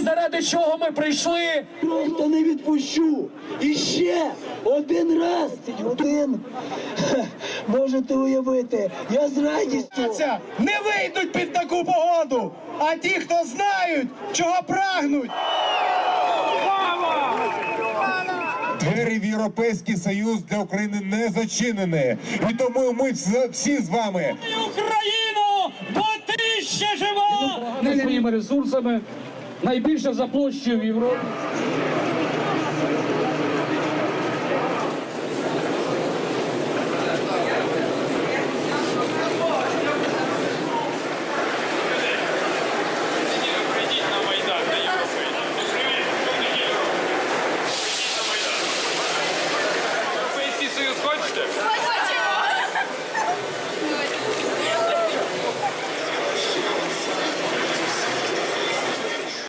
заради чого ми прийшли. Просто не відпущу. І ще один раз, один. Можете уявити, я з радістю. Не вийдуть під таку погоду. А ті, хто знають, чого прагнуть. Двері в Європейський Союз для України не зачинені. І тому ми всі з вами Україну, бо ти ще жива! Не своїми ресурсами, найбільше за площею в Європі. Союз хочете?